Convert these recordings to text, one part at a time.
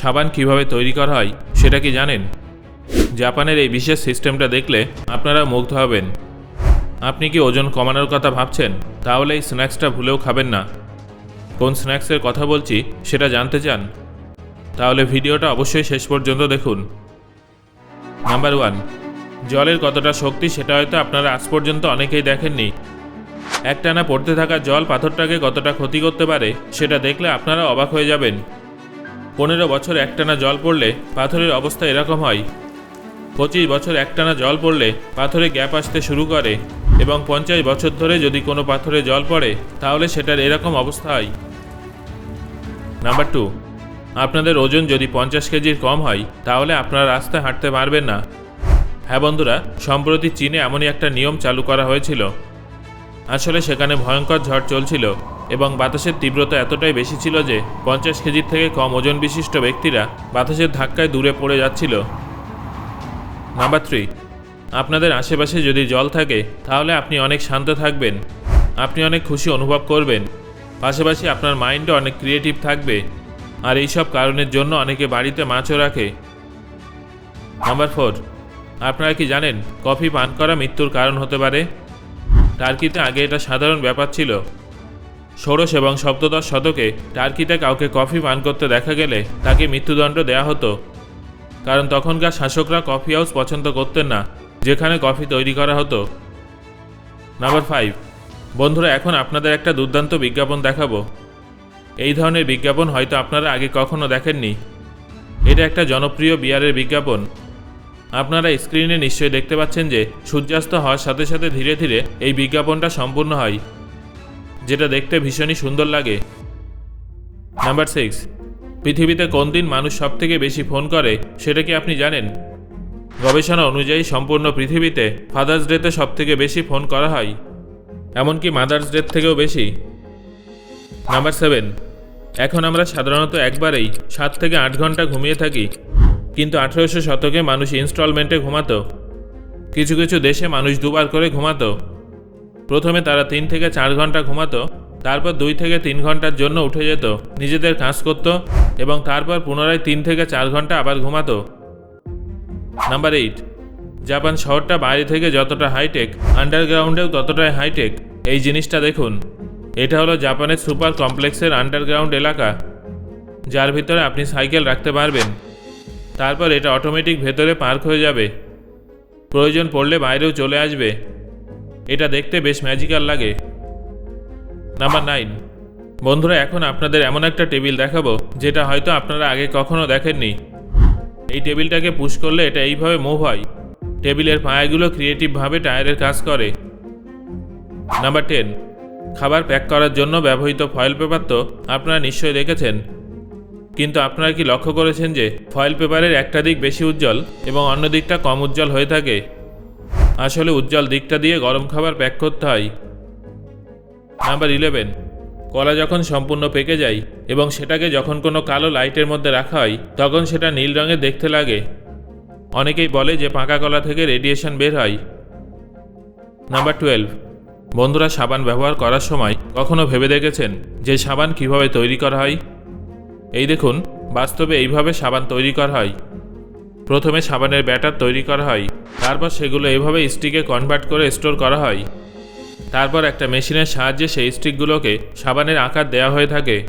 সাবান কীভাবে তৈরি করা হয় সেটা কি জানেন? জাপানের এই বিশেষ সিস্টেমটা দেখলে আপনারা মুগ্ধ হবেন। আপনি কি ওজন কমানোর কথা ভাবছেন? তাহলে এই স্ন্যাক্সটা ভুলেও খাবেন না। কোন স্ন্যাক্সের কথা বলছি সেটা জানতে চান? তাহলে ভিডিওটা অবশ্যই শেষ পর্যন্ত দেখুন। নাম্বার ওয়ান, জলের কতটা শক্তি সেটা হয়তো আপনারা আজ পর্যন্ত অনেকেই দেখেননি। একটানা পড়তে থাকা জল পাথরটাকে কতটা ক্ষতি করতে পারে সেটা দেখলে আপনারা অবাক হয়ে যাবেন। পনেরো বছর একটানা জল পড়লে পাথরের অবস্থা এরকম হয়। পঁচিশ বছর একটানা জল পড়লে পাথরে গ্যাপ আসতে শুরু করে এবং পঞ্চাশ বছর ধরে যদি কোনো পাথরে জল পড়ে, তাহলে সেটার এরকম অবস্থা হয়। নাম্বার টু, আপনাদের ওজন যদি পঞ্চাশ কেজির কম হয়, তাহলে আপনারা রাস্তায় হাঁটতে পারবেন না। হ্যাঁ বন্ধুরা, সম্প্রতি চীনে এমনই একটা নিয়ম চালু করা হয়েছিল। আসলে সেখানে ভয়ঙ্কর ঝড় চলছিল এবং বাতাসের তীব্রতা এতটাই বেশি ছিল যে পঞ্চাশ কেজির থেকে কম ওজন বিশিষ্ট ব্যক্তিরা বাতাসের ধাক্কায় দূরে পড়ে যাচ্ছিল। নাম্বার থ্রি, আপনাদের আশেপাশে যদি জল থাকে, তাহলে আপনি অনেক শান্ত থাকবেন। আপনি অনেক খুশি অনুভব করবেন। পাশাপাশি আপনার মাইন্ডও অনেক ক্রিয়েটিভ থাকবে। আর এইসব কারণের জন্য অনেকে বাড়িতে মাছও রাখে। নাম্বার ফোর, আপনারা কি জানেন, কফি পান করা মৃত্যুর কারণ হতে পারে? টার্কিতে আগে এটা সাধারণ ব্যাপার ছিল। ষোড়শ এবং সপ্তদশ শতকে টার্কিতে কাউকে কফি পান করতে দেখা গেলে তাকে মৃত্যুদণ্ড দেয়া হতো। কারণ তখনকার শাসকরা কফি হাউস পছন্দ করতেন না, যেখানে কফি তৈরি করা হতো। Number five. বন্ধুরা, এখন আপনাদের একটা দুর্দান্ত বিজ্ঞাপন দেখাবো। এই ধরনের বিজ্ঞাপন হয়তো আপনারা আগে কখনো দেখেননি। এটা একটা জনপ্রিয় বিয়ারের বিজ্ঞাপন। আপনারা স্ক্রিনে নিশ্চয়ই দেখতে পাচ্ছেন যে সূর্যাস্ত হওয়ার সাথে সাথে ধীরে ধীরে এই বিজ্ঞাপনটা সম্পূর্ণ হয়, যেটা দেখতে ভীষণই সুন্দর লাগে। নাম্বার সিক্স, পৃথিবীতে কোন দিন মানুষ সব থেকে বেশি ফোন করে, সেটা কি আপনি জানেন? গবেষণা অনুযায়ী সম্পূর্ণ পৃথিবীতে ফাদার্স ডেতে সব থেকে বেশি ফোন করা হয়, এমনকি মাদার্স ডের থেকেও বেশি। নাম্বার সেভেন, এখন আমরা সাধারণত একবারেই সাত থেকে আট ঘণ্টা ঘুমিয়ে থাকি। কিন্তু আঠেরোশো শতকে মানুষ ইনস্টলমেন্টে ঘুমাতো। কিছু কিছু দেশে মানুষ দুবার করে ঘুমাতো। প্রথমে তারা তিন থেকে চার ঘণ্টা ঘুমাতো, তারপর দুই থেকে তিন ঘণ্টার জন্য উঠে যেত, নিজেদের কাজ করত এবং তারপর পুনরায় তিন থেকে চার ঘণ্টা আবার ঘুমাতো। নাম্বার এইট, জাপান শহরটা বাইরে থেকে যতটা হাইটেক আন্ডারগ্রাউন্ডেও ততটাই হাইটেক এই জিনিসটা দেখুন। এটা হলো জাপানের সুপার কমপ্লেক্সের আন্ডারগ্রাউন্ড এলাকা, যার ভিতরে আপনি সাইকেল রাখতে পারবেন। তারপর এটা অটোমেটিক ভেতরে পার্ক হয়ে যাবে। প্রয়োজন পড়লে বাইরেও চলে আসবে। এটা দেখতে বেশ ম্যাজিক্যাল লাগে। নাম্বার নাইন বন্ধুরা, এখন আপনাদের এমন একটা টেবিল দেখাবো, যেটা হয়তো আপনারা আগে কখনো দেখেননি। এই টেবিলটাকে পুশ করলে এটা এইভাবে মুভ হয়। টেবিলের পায়াগুলো ক্রিয়েটিভভাবে টায়ারের কাজ করে। নাম্বার টেন খাবার প্যাক করার জন্য ব্যবহৃত ফয়েল পেপার তো আপনারা নিশ্চয়ই দেখেছেন। কিন্তু আপনারা কি লক্ষ্য করেছেন যে ফয়েল পেপারের একটা দিক বেশি উজ্জ্বল এবং অন্য দিকটা কম উজ্জ্বল হয়ে থাকে? আসলে উজ্জ্বল দিকটা দিয়ে গরম খাবার প্যাক করতে হয়। Number eleven. কলা যখন সম্পূর্ণ পেকে যায় এবং সেটাকে যখন কোনো কালো লাইটের মধ্যে রাখা হয়, তখন সেটা নীল রঙের দেখতে লাগে। অনেকেই বলে যে পাকা কলা থেকে রেডিয়েশন বের হয়। Number twelve. বন্ধুরা, সাবান ব্যবহার করার সময় কখনো ভেবে দেখেছেন যে সাবান কীভাবে তৈরি করা হয়? এই দেখুন, বাস্তবে এইভাবে সাবান তৈরি করা হয়। প্রথমে সাবানের ব্যাটার তৈরি করা হয়, তারপর সেগুলো এভাবে স্টিকে কনভার্ট করে স্টোর করা হয়। তারপর একটা মেশিনের সাহায্যে সেই স্টিকগুলোকে সাবানের আকার দেওয়া হয়ে থাকে।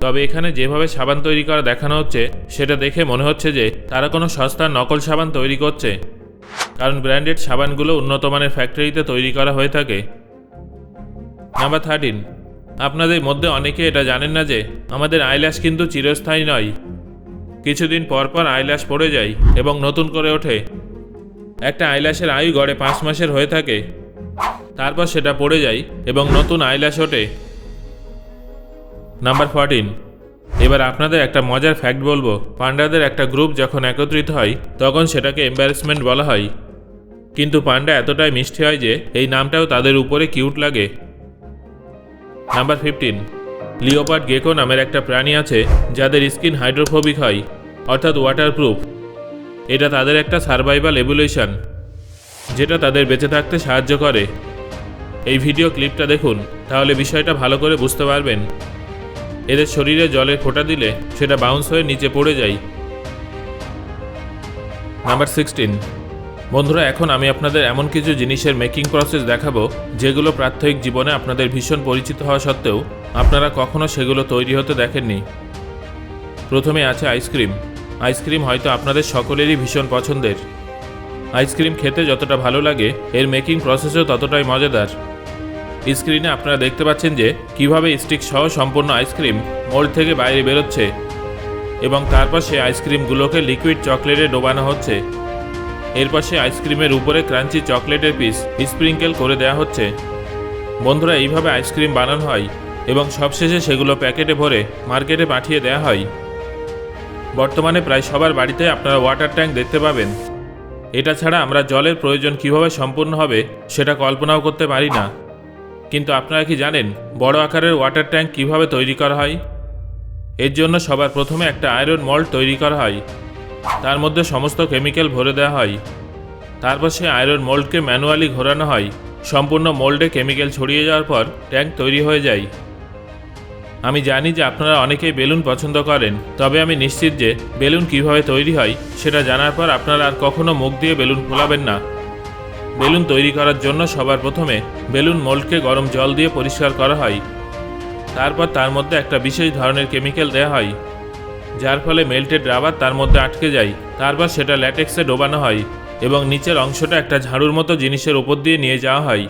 তবে এখানে যেভাবে সাবান তৈরি করা দেখানো হচ্ছে, সেটা দেখে মনে হচ্ছে যে তারা কোনো সস্তার নকল সাবান তৈরি করছে। কারণ ব্র্যান্ডেড সাবানগুলো উন্নত মানের ফ্যাক্টরিতে তৈরি করা হয়ে থাকে। নাম্বার থার্টিন আপনাদের মধ্যে অনেকে এটা জানেন না যে, আমাদের আইল্যাশ কিন্তু চিরস্থায়ী নয়। কিছুদিন পর পর আইল্যাশ পড়ে যায় এবং নতুন করে ওঠে। একটা আইল্যাশের আয়ু গড়ে পাঁচ মাসের হয়ে থাকে। তারপর সেটা পড়ে যায় এবং নতুন আইল্যাশ ওঠে। নাম্বার ফোরটিন এবার আপনাদের একটা মজার ফ্যাক্ট বলব। পান্ডাদের একটা গ্রুপ যখন একত্রিত হয়, তখন সেটাকে এম্বারেসমেন্ট বলা হয়। কিন্তু পান্ডা এতটাই মিষ্টি হয় যে, এই নামটাও তাদের উপরে কিউট লাগে। নাম্বার ফিফটিন লিওপার্ড গেকো নামের একটা প্রাণী আছে যাদের স্কিন হাইড্রোফোবিক হয়, অর্থাৎ ওয়াটারপ্রুফ এটা তাদের একটা সার্ভাইভাল এভুলেশন যেটা তাদের বেঁচে থাকতে সাহায্য করে। এই ভিডিও ক্লিপটা দেখুন, তাহলে বিষয়টা ভালো করে বুঝতে পারবেন। এদের শরীরে জলের ফোঁটা দিলে সেটা বাউন্স হয়ে নিচে পড়ে যায়। নাম্বার সিক্সটিন বন্ধুরা, এখন আমি আপনাদের এমন কিছু জিনিসের মেকিং প্রসেস দেখাবো, যেগুলো প্রাত্যহিক জীবনে আপনাদের ভীষণ পরিচিত হওয়া সত্ত্বেও আপনারা কখনো সেগুলো তৈরি হতে দেখেননি। প্রথমে আছে আইসক্রিম। আইসক্রিম হয়তো আপনাদের সকলেরই ভীষণ পছন্দের। আইসক্রিম খেতে যতটা ভালো লাগে, এর মেকিং প্রসেসও ততটাই মজাদার। স্ক্রিনে আপনারা দেখতে পাচ্ছেন যে, কীভাবে স্টিক সহ সম্পূর্ণ আইসক্রিম মোল্ড থেকে বাইরে বেরোচ্ছে এবং তারপর সেই আইসক্রিমগুলোকে লিকুইড চকলেটে ডোবানো হচ্ছে। এরপর পাশে আইসক্রিমের উপরে ক্রাঞ্চি চকলেটের পিস স্প্রিঙ্কেল করে দেওয়া হচ্ছে। বন্ধুরা, এইভাবে আইসক্রিম বানানো হয় এবং সবশেষে সেগুলো প্যাকেটে ভরে মার্কেটে পাঠিয়ে দেওয়া হয়। বর্তমানে প্রায় সবার বাড়িতে আপনারা ওয়াটার ট্যাঙ্ক দেখতে পাবেন। এটা ছাড়া আমরা জলের প্রয়োজন কীভাবে সম্পূর্ণ হবে সেটা কল্পনাও করতে পারি না। কিন্তু আপনারা কি জানেন বড় আকারের ওয়াটার ট্যাঙ্ক কীভাবে তৈরি করা হয়? এর জন্য সবার প্রথমে একটা আয়রন মল্ট তৈরি করা হয়। তার মধ্যে সমস্ত কেমিক্যাল ভরে দেওয়া হয়। তারপর সেই আয়রন মোল্ডকে ম্যানুয়ালি ঘোরানো হয়। সম্পূর্ণ মোল্ডে কেমিক্যাল ছড়িয়ে যাওয়ার পর ট্যাঙ্ক তৈরি হয়ে যায়। আমি জানি যে আপনারা অনেকেই বেলুন পছন্দ করেন, তবে আমি নিশ্চিত যে বেলুন কীভাবে তৈরি হয় সেটা জানার পর আপনারা আর কখনো মুখ দিয়ে বেলুন ফোলাবেন না। বেলুন তৈরি করার জন্য সবার প্রথমে বেলুন মোল্ডকে গরম জল দিয়ে পরিষ্কার করা হয়। তারপর তার মধ্যে একটা বিশেষ ধরনের কেমিক্যাল দেওয়া হয়। যার ফলে মেল্টেড রাবার তার মধ্যে আটকে যায়। তারপর সেটা ল্যাটেক্সে ডোবানো হয় এবং নিচের অংশটা একটা ঝাড়ুর মতো জিনিসের উপর দিয়ে নিয়ে যাওয়া হয়,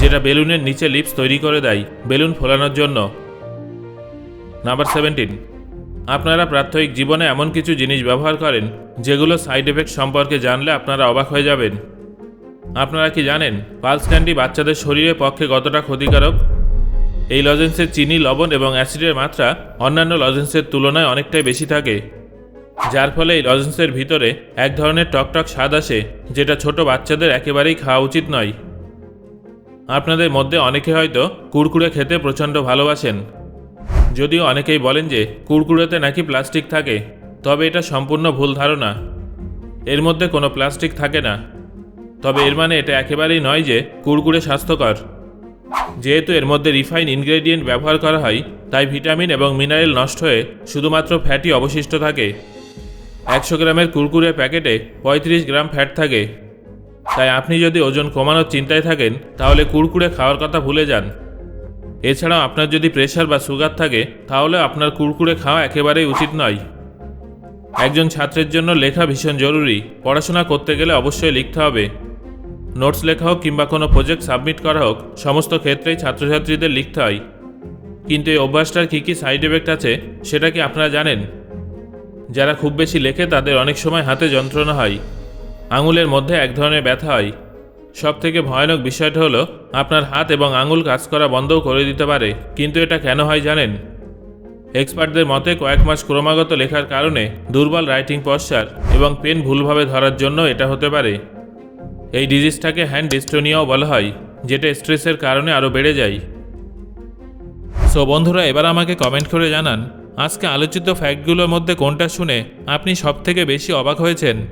যেটা বেলুনের নিচে লিপস তৈরি করে দেয় বেলুন ফোলানোর জন্য। Number seventeen. আপনারা প্রাত্যহিক জীবনে এমন কিছু জিনিস ব্যবহার করেন, যেগুলো সাইড এফেক্ট সম্পর্কে জানলে আপনারা অবাক হয়ে যাবেন। আপনারা কি জানেন, পালস ক্যান্ডি বাচ্চাদের শরীরের পক্ষে কতটা ক্ষতিকারক? এই লজেন্সের চিনি, লবণ এবং অ্যাসিডের মাত্রা অন্যান্য লজেন্সের তুলনায় অনেকটাই বেশি থাকে, যার ফলে এই লজেন্সের ভিতরে এক ধরনের টকটক স্বাদ আসে, যেটা ছোট বাচ্চাদের একেবারেই খাওয়া উচিত নয়। আপনাদের মধ্যে অনেকে হয়তো কুরকুরে খেতে প্রচণ্ড ভালোবাসেন। যদিও অনেকেই বলেন যে কুরকুরেতে নাকি প্লাস্টিক থাকে, তবে এটা সম্পূর্ণ ভুল ধারণা। এর মধ্যে কোনো প্লাস্টিক থাকে না। তবে এর মানে এটা একেবারেই নয় যে কুরকুরে স্বাস্থ্যকর। যেহেতু এর মধ্যে রিফাইন ইনগ্রেডিয়েন্ট ব্যবহার করা হয়, তাই ভিটামিন এবং মিনারেল নষ্ট হয়ে শুধুমাত্র ফ্যাটই অবশিষ্ট থাকে। একশো গ্রামের কুরকুরে প্যাকেটে পঁয়ত্রিশ গ্রাম ফ্যাট থাকে। তাই আপনি যদি ওজন কমানোর চিন্তায় থাকেন, তাহলে কুরকুরে খাওয়ার কথা ভুলে যান। এছাড়াও আপনার যদি প্রেশার বা সুগার থাকে, তাহলে আপনার কুরকুরে খাওয়া একেবারেই উচিত নয়। একজন ছাত্রের জন্য লেখা ভীষণ জরুরি। পড়াশোনা করতে গেলে অবশ্যই লিখতে হবে। নোটস লেখা হোক কিংবা কোনো প্রজেক্ট সাবমিট করা হোক, সমস্ত ক্ষেত্রেই ছাত্রছাত্রীদের লিখতে হয়। কিন্তু এই অভ্যাসটার কী কী সাইড এফেক্ট আছে, সেটা কি আপনারা জানেন? যারা খুব বেশি লেখে, তাদের অনেক সময় হাতে যন্ত্রণা হয়। আঙুলের মধ্যে এক ধরনের ব্যথা হয়। সব থেকে ভয়ানক বিষয়টা হলো, আপনার হাত এবং আঙুল কাজ করা বন্ধও করে দিতে পারে। কিন্তু এটা কেন হয় জানেন? এক্সপার্টদের মতে, কয়েক মাস ক্রমাগত লেখার কারণে দুর্বল রাইটিং পশ্চার এবং পেন ভুলভাবে ধরার জন্য এটা হতে পারে। এই ডিজিজটাকে হ্যান্ড ডিস্টোনিয়াও বলা হয়, যেটা স্ট্রেসের কারণে আরও বেড়ে যায়। সো বন্ধুরা, এবার আমাকে কমেন্ট করে জানান, আজকে আলোচিত ফ্যাক্টগুলোর মধ্যে কোনটা শুনে আপনি সবথেকে বেশি অবাক হয়েছেন?